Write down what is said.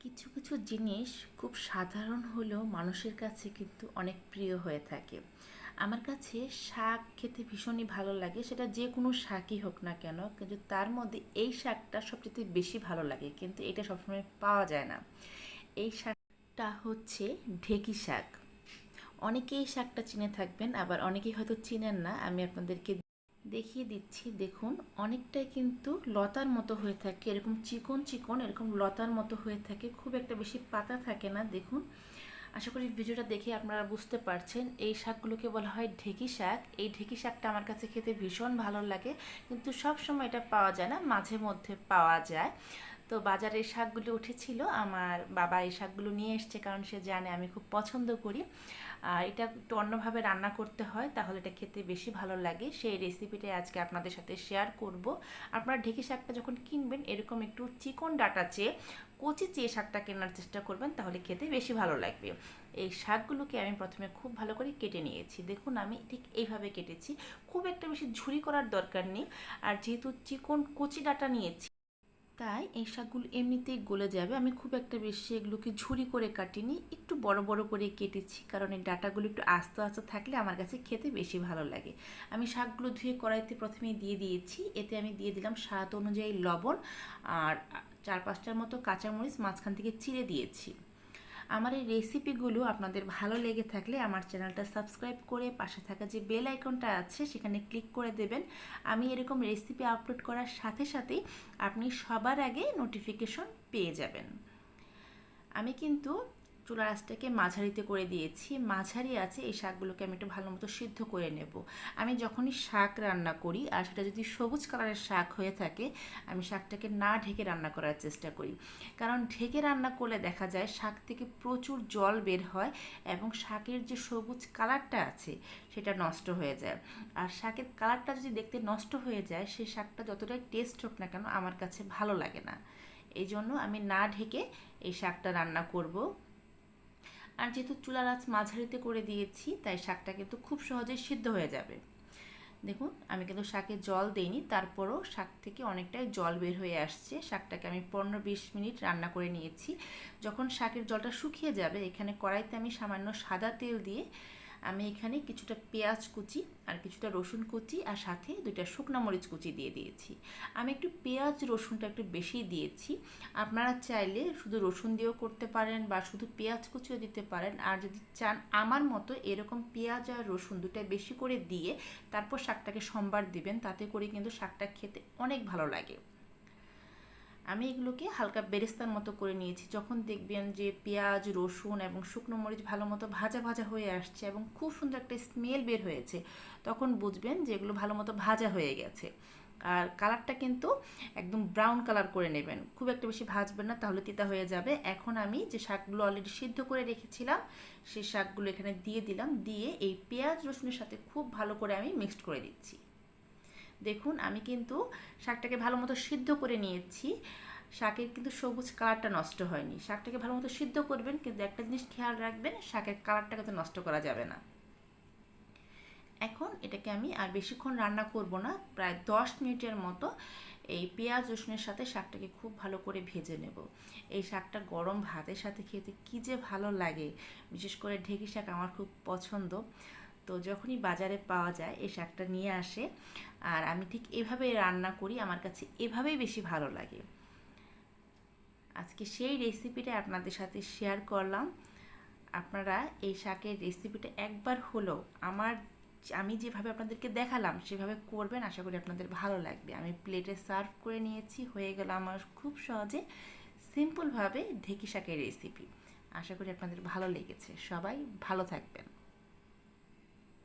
কিছু কিছু জিনিস খুব সাধারণ হলেও মানুষের কাছে কিন্তু অনেক প্রিয় হয়ে থাকে। আমার কাছে শাক খেতে ভীষণই ভালো লাগে, সেটা যে কোনো শাকই হোক না কেন, কিন্তু তার মধ্যে এই শাকটা সবচেয়ে বেশি ভালো লাগে, কিন্তু এটা সবসময় পাওয়া যায় না। এই শাকটা হচ্ছে ঢেকি শাক। অনেকেই শাকটা চিনে থাকবেন, আবার অনেকেই হয়তো চিনেন না, আমি আপনাদেরকে দেখিয়ে দিচ্ছি, দেখুন, অনেকটাই কিন্তু লতার মতো হয়ে থাকে, এরকম চিকন চিকন, এরকম লতার মতো হয়ে থাকে, খুব একটা বেশি পাতা থাকে না, দেখুন। আশা করি ভিডিওটা দেখে আপনারা বুঝতে পারছেন, এই শাকগুলোকে বলা হয় ঢেকি শাক, এই ঢেকি শাকটা আমার কাছে খেতে ভীষণ ভালো লাগে, কিন্তু সব সময় এটা পাওয়া যায় না, মাঝে মধ্যে পাওয়া যায়। তো বাজারে এই শাকগুলো উঠেছিল, আমার বাবা এই শাকগুলো নিয়ে এসছে কারণ সে জানে আমি খুব পছন্দ করি। আর এটা একটু অন্যভাবে রান্না করতে হয়, তাহলে এটা খেতে বেশি ভালো লাগে। সেই রেসিপিটাই আজকে আপনাদের সাথে শেয়ার করব। আপনারা ঢেকি শাকটা যখন কিনবেন, এরকম একটু চিকন ডাটা চেয়ে কচি চেয়ে শাকটা কেনার চেষ্টা করবেন, তাহলে খেতে বেশি ভালো লাগবে। এই শাকগুলোকে আমি প্রথমে খুব ভালো করে কেটে নিয়েছি। দেখুন, আমি ঠিক এইভাবে কেটেছি। খুব একটা বেশি ঝুরি করার দরকার নেই। আর যেহেতু চিকন কচি ডাটা নিয়েছি তাই এই শাকগুলো এমনিতেই গলে যাবে। আমি খুব একটা বেশি এগুলোকে ঝুরি করে কাটিনি, একটু বড় বড় করে কেটেছি, কারণ এই ডাটাগুলো একটু আস্তে আস্তে থাকলে আমার কাছে খেতে বেশি ভালো লাগে। আমি শাকগুলো ধুয়ে কড়াইতে প্রথমেই দিয়ে দিয়েছি, এতে আমি দিয়ে দিলাম স্বাদ অনুযায়ী লবণ আর চার পাঁচটার মতো কাঁচামরিচ মাঝখান থেকে চিড়ে দিয়েছি। আমার এই রেসিপিগুলো আপনাদের ভালো লেগে থাকলে আমার চ্যানেলটা সাবস্ক্রাইব করে পাশে থাকা যে বেল আইকনটা আছে, সেখানে ক্লিক করে দেবেন। আমি এরকম রেসিপি আপলোড করার সাথে সাথেই আপনি সবার আগে নোটিফিকেশন পেয়ে যাবেন। আমি কিন্তু চুলা আঁচটাকে মাঝারিতে করে দিয়েছি। মাঝারি আছে, এই শাকগুলোকে আমি একটু ভালো মতো সিদ্ধ করে নেব। আমি যখনই শাক রান্না করি, আর সেটা যদি সবুজ কালারের শাক হয়ে থাকে, আমি শাকটাকে না ঢেকে রান্না করার চেষ্টা করি। কারণ ঢেকে রান্না করলে দেখা যায় শাক থেকে প্রচুর জল বের হয় এবং শাকের যে সবুজ কালারটা আছে, সেটা নষ্ট হয়ে যায়। আর শাকের কালারটা যদি দেখতে নষ্ট হয়ে যায় সেই শাকটা যতটাই টেস্ট হোক না কেন, আমার কাছে ভালো লাগে না। এই জন্য আমি না ঢেকে এই শাকটা রান্না করব। আর যেহেতু চুলার আঁচ মাঝারিতে করে দিয়েছি, তাই শাকটা কিন্তু খুব সহজে সিদ্ধ হয়ে যাবে। দেখুন, আমি কিন্তু শাকে জল দেইনি, তারপরও শাক থেকে অনেকটাই জল বের হয়ে আসছে। শাকটাকে আমি পনেরো বিশ মিনিট রান্না করে নিয়েছি। যখন শাকের জলটা শুকিয়ে যাবে, এখানে কড়াইতে আমি সামান্য সাদা তেল দিয়ে আমি এখানে কিছুটা পেঁয়াজ কুচি আর কিছুটা রসুন কুচি আর সাথে দুইটা শুকনো মরিচ কুচি দিয়ে দিয়েছি। আমি একটু পেঁয়াজ, রসুনটা একটু বেশি দিয়েছি। আপনারা চাইলে শুধু রসুন দিয়েও করতে পারেন বা শুধু পেঁয়াজ কুচিও দিতে পারেন। আর যদি চান আমার মতো এরকম পেঁয়াজ আর রসুন দুটা বেশি করে দিয়ে তারপর শাকটাকে সম্বার দিবেন, তাতে করে কিন্তু শাকটা খেতে অনেক ভালো লাগে। আমি এগুলোকে হালকা বেরেস্তার মতো করে নিয়েছি। যখন দেখবেন যে পেঁয়াজ, রসুন এবং শুকনো মরিচ ভালো মতো ভাজা ভাজা হয়ে আসছে এবং খুব সুন্দর একটা স্মেল বের হয়েছে, তখন বুঝবেন যে এগুলো ভালো মতো ভাজা হয়ে গেছে। আর কালারটা কিন্তু একদম ব্রাউন কালার করে নেবেন। খুব একটা বেশি ভাজবেন না, তাহলে তিতা হয়ে যাবে। এখন আমি যে শাকগুলো অলরেডি সিদ্ধ করে রেখেছিলাম, সেই শাকগুলো এখানে দিয়ে দিলাম। দিয়ে এই পেঁয়াজ, রসুনের সাথে খুব ভালো করে আমি মিক্সড করে দিচ্ছি। দেখুন, আমি কিন্তু শাকটাকে ভালো মতো সিদ্ধ করে নিয়েছি। শাকের কিন্তু সবুজ কালারটা নষ্ট হয়নি। শাকটাকে ভালো মতো সিদ্ধ করবেন, কিন্তু একটা জিনিস খেয়াল রাখবেন, শাকের কালারটা কিন্তু নষ্ট করা যাবে না। এখন এটাকে আমি আর বেশিক্ষণ রান্না করব না, প্রায় দশ মিনিটের মতো এই পেঁয়াজ, রসুনের সাথে শাকটাকে খুব ভালো করে ভেজে নেব। এই শাকটা গরম ভাতের সাথে খেতে কী যে ভালো লাগে, বিশেষ করে ঢেকি শাক আমার খুব পছন্দ। তো যখনই বাজারে পাওয়া যায় এই শাকটা নিয়ে আসে। আর আমি ঠিক এভাবে রান্না করি, আমার কাছে এভাবেই বেশি ভালো লাগে। আজকে সেই রেসিপিটা আপনাদের সাথে শেয়ার করলাম। আপনারা এই শাকের রেসিপিটা একবার হলো আমার আমি যেভাবে আপনাদেরকে দেখালাম, সেভাবে করবেন, আশা করি আপনাদের ভালো লাগবে। আমি প্লেটে সার্ভ করে নিয়েছি, হয়ে গেল আমার খুব সহজে সিম্পলভাবে ঢেকি শাকের রেসিপি আশা করি আপনাদের ভালো লেগেছে। সবাই ভালো থাকবেন।